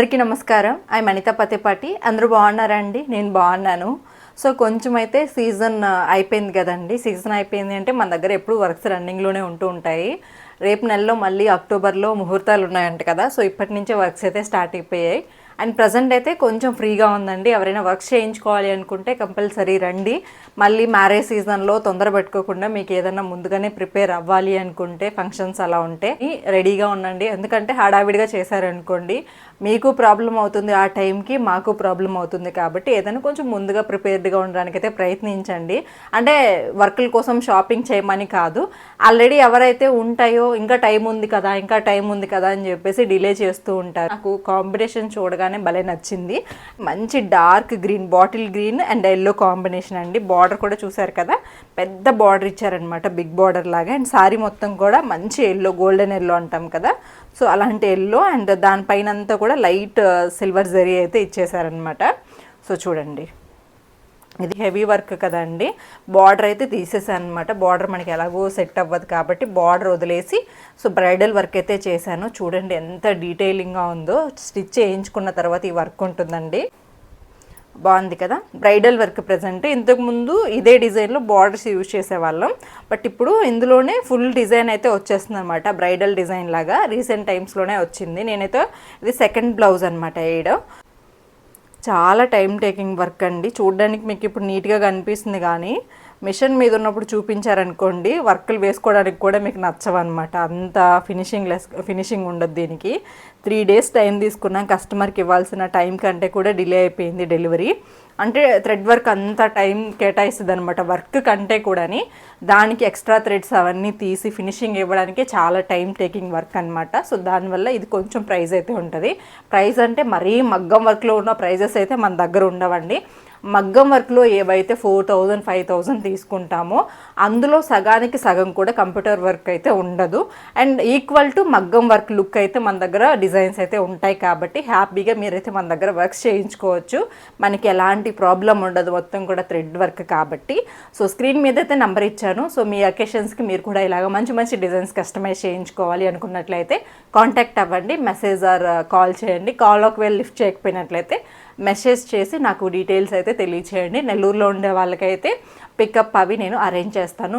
అందరికీ నమస్కారం. ఐ మణిత పతిపాటి అందరూ బాగున్నారా అండి? నేను బాగున్నాను. సో కొంచెం అయితే సీజన్ అయిపోయింది కదండి. సీజన్ అయిపోయింది అంటే మన దగ్గర ఎప్పుడు వర్క్స్ రన్నింగ్లోనే ఉంటూ ఉంటాయి. రేపు నెలలో మళ్ళీ అక్టోబర్లో ముహూర్తాలు ఉన్నాయంట కదా. సో ఇప్పటి నుంచే వర్క్స్ అయితే స్టార్ట్ అయిపోయాయి. అండ్ ప్రజెంట్ అయితే కొంచెం ఫ్రీగా ఉందండి. ఎవరైనా వర్క్ చేయించుకోవాలి అనుకుంటే కంపల్సరీ రండి. మళ్ళీ మ్యారేజ్ సీజన్లో తొందర పెట్టుకోకుండా మీకు ఏదైనా ముందుగానే ప్రిపేర్ అవ్వాలి అనుకుంటే ఫంక్షన్స్ అలా ఉంటే రెడీగా ఉండండి. ఎందుకంటే హడావిడిగా చేశారనుకోండి మీకు ప్రాబ్లం అవుతుంది. ఆ టైంకి మాకు ప్రాబ్లం అవుతుంది కాబట్టి ఏదైనా కొంచెం ముందుగా ప్రిపేర్డ్గా ఉండడానికి అయితే ప్రయత్నించండి. అంటే వర్కుల కోసం షాపింగ్ చేయమని కాదు. ఆల్రెడీ ఎవరైతే ఉంటాయో ఇంకా టైం ఉంది కదా ఇంకా టైం ఉంది కదా అని చెప్పేసి డిలే చేస్తూ ఉంటారు. నాకు కాంబినేషన్ చూడగానే భలే నచ్చింది. మంచి dark green bottle green and yellow combination అండి. బార్డర్ కూడా చూసారు కదా? పెద్ద బార్డర్ ఇచ్చారనమాట బిగ్ బార్డర్ లాగా. అండ్ సారీ మొత్తం కూడా మంచి ఎల్లో గోల్డెన్ ఎల్లో అంటాం కదా? సో అలాంటి ఎల్లో అండ్ దానిపైన అంతా కూడా లైట్ సిల్వర్ జరీ అయితే ఇచ్చేసారనమాట సో చూడండి. ఇది హెవీ వర్క్ కదండి. బార్డర్ అయితే తీసేసాను అనమాట బార్డర్ మనకి ఎలాగో సెట్ అవ్వదు కాబట్టి బార్డర్ వదిలేసి సో బ్రైడల్ వర్క్ అయితే చేశాను. చూడండి ఎంత డీటెయిలింగ్గా ఉందో. స్టిచ్ చేయించుకున్న తర్వాత ఈ వర్క్ ఉంటుందండి. బాగుంది కదా? Bridal work present. ఇంతకుముందు ఇదే డిజైన్లో బార్డర్స్ యూజ్ చేసేవాళ్ళం. బట్ ఇప్పుడు ఇందులోనే ఫుల్ డిజైన్ అయితే వచ్చేస్తుంది అనమాట బ్రైడల్ డిజైన్ లాగా రీసెంట్ టైమ్స్లోనే వచ్చింది. నేనైతే ఇది సెకండ్ బ్లౌజ్ అనమాట వేయడం చాలా టైం టేకింగ్ వర్క్ అండి. చూడడానికి మీకు ఇప్పుడు నీట్గా కనిపిస్తుంది కానీ మిషన్ మీద ఉన్నప్పుడు చూపించారనుకోండి వర్కులు వేసుకోవడానికి కూడా మీకు నచ్చవన్నమాట. అంత ఫినిషింగ్ లెస్ ఫినిషింగ్ ఉండదు దీనికి. త్రీ డేస్ టైం తీసుకున్నాం కస్టమర్కి ఇవ్వాల్సిన టైం కంటే కూడా డిలే అయిపోయింది డెలివరీ. అంటే థ్రెడ్ వర్క్ అంత టైం కేటాయిస్తుంది అనమాట వర్క్ కంటే కూడాని. దానికి ఎక్స్ట్రా థ్రెడ్స్ అవన్నీ తీసి ఫినిషింగ్ ఇవ్వడానికి చాలా టైం టేకింగ్ వర్క్ అనమాట సో దానివల్ల ఇది కొంచెం ప్రైస్ అయితే ఉంటుంది. ప్రైస్ అంటే మరీ మగ్గం వర్క్లో ఉన్న ప్రైజెస్ అయితే మన దగ్గర ఉండవండి. మగ్గం వర్క్లో ఏవైతే ఫోర్ థౌజండ్ ఫైవ్ థౌజండ్ తీసుకుంటామో అందులో సగానికి సగం కూడా కంప్యూటర్ వర్క్ అయితే ఉండదు. అండ్ ఈక్వల్ టు మగ్గం వర్క్ లుక్ అయితే మన దగ్గర డిజైన్స్ అయితే ఉంటాయి కాబట్టి హ్యాపీగా మీరైతే మన దగ్గర వర్క్స్ చేయించుకోవచ్చు. మనకి ఎలాంటి ప్రాబ్లం ఉండదు మొత్తం కూడా థ్రెడ్ వర్క్ కాబట్టి. సో స్క్రీన్ మీద అయితే నెంబర్ ఇచ్చాను. సో మీ అకేషన్స్కి మీరు కూడా ఇలాగ మంచి మంచి డిజైన్స్ కస్టమైజ్ చేయించుకోవాలి అనుకున్నట్లయితే కాంటాక్ట్ అవ్వండి మెసేజ్ ఆర్ కాల్ చేయండి. కాల్ ఒకవేళ లిఫ్ట్ చేయకపోయినట్లయితే మెసేజ్ చేసి నాకు డీటెయిల్స్ అయితే తెలియచేయండి. నెల్లూరులో ఉండే వాళ్ళకైతే పికప్ అవి నేను అరేంజ్ చేస్తాను.